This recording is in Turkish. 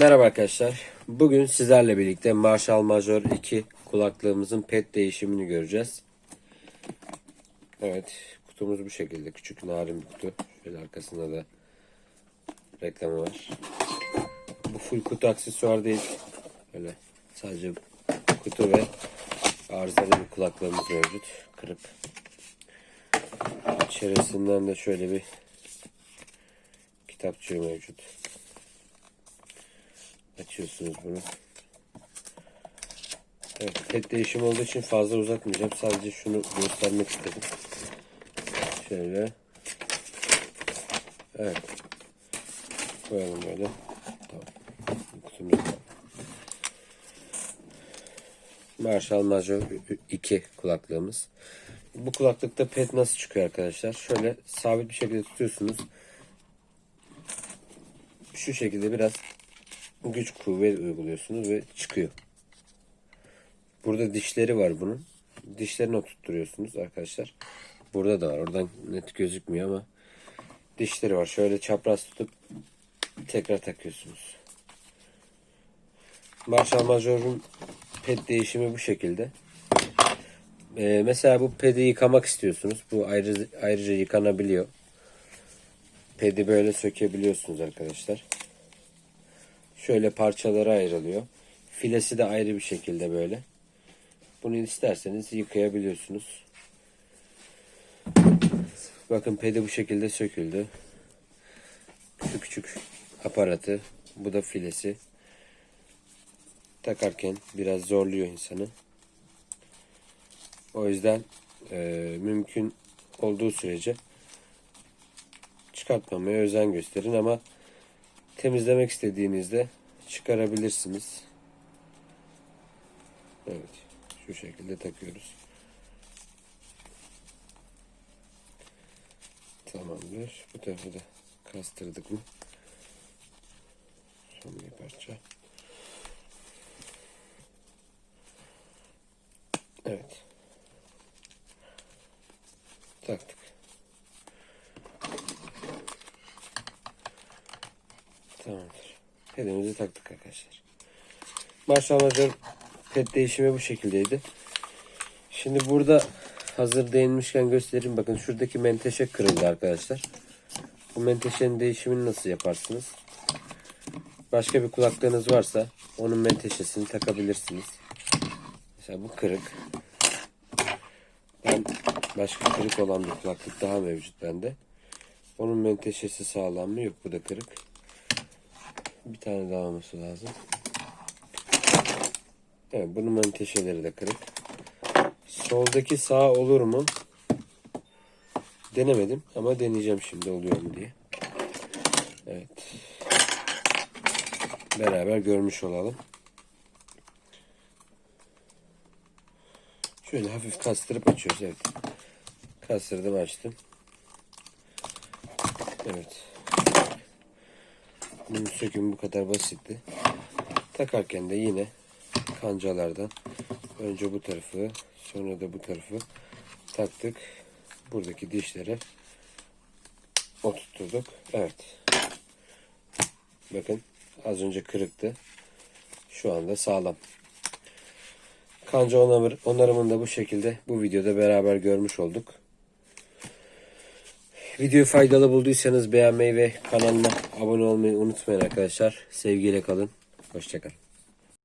Merhaba arkadaşlar. Bugün sizlerle birlikte Marshall Major 2 kulaklığımızın pet değişimini göreceğiz. Evet, kutumuz bu şekilde. Küçük narin bir kutu. Şöyle arkasında da reklamı var. Bu full kutu aksesuar değil. Böyle sadece kutu ve arızalı bir kulaklığımız mevcut. Kırık. İçerisinden de şöyle bir kitapçığı mevcut. Açıyorsunuz bunu. Evet, pet değişim olduğu için fazla uzatmayacağım. Sadece şunu göstermek istedim. Şöyle. Evet. Koyalım böyle. Tamam. Kutumuz. Marshall Major 2 kulaklığımız. Bu kulaklıkta pet nasıl çıkıyor arkadaşlar? Şöyle sabit bir şekilde tutuyorsunuz. Şu şekilde biraz güç kuvvet uyguluyorsunuz ve çıkıyor. Burada dişleri var bunun. Dişlerini oturtturuyorsunuz arkadaşlar. Burada da var. Oradan net gözükmüyor ama dişleri var. Şöyle çapraz tutup tekrar takıyorsunuz. Marshall Major'un ped değişimi bu şekilde. Ee, mesela bu pedi yıkamak istiyorsunuz. Bu ayrı, ayrıca yıkanabiliyor. Pedi böyle sökebiliyorsunuz arkadaşlar. Şöyle parçalara ayrılıyor. Filesi de ayrı bir şekilde böyle. Bunu isterseniz yıkayabiliyorsunuz. Bakın pedi bu şekilde söküldü. Küçük küçük aparatı. Bu da filesi. Takarken biraz zorluyor insanı. O yüzden e, mümkün olduğu sürece çıkartmamaya özen gösterin ama temizlemek istediğinizde çıkarabilirsiniz. Evet. Şu şekilde takıyoruz. Tamamdır. Bu tarafı da kastırdık mı? Son bir parça. Evet. Taktık. Tamamdır. Pedimizi taktık arkadaşlar. Major ped değişimi bu şekildeydi. Şimdi burada hazır değinmişken göstereyim. Bakın şuradaki menteşe kırıldı arkadaşlar. Bu menteşenin değişimini nasıl yaparsınız? Başka bir kulaklığınız varsa onun menteşesini takabilirsiniz. Mesela bu kırık. Ben başka kırık olan bir kulaklık daha mevcut bende. Onun menteşesi sağlam mı? Yok bu da kırık. Bir tane daha olması lazım. Evet bunun menteşeleri de kırık. Soldaki sağ olur mu? Denemedim ama deneyeceğim şimdi oluyor mu diye. Evet. Beraber görmüş olalım. Şöyle hafif kastırıp açıyoruz. Evet. Kastırdım açtım. Evet. Bunun sökümü bu kadar basitti. Takarken de yine kancalardan önce bu tarafı sonra da bu tarafı taktık. Buradaki dişlere oturtturduk. Evet. Bakın az önce kırıktı. Şu anda sağlam. Kanca onarım, onarımını da bu şekilde bu videoda beraber görmüş olduk. Videoyu faydalı bulduysanız beğenmeyi ve kanalıma abone olmayı unutmayın arkadaşlar. Sevgiyle kalın. Hoşçakalın.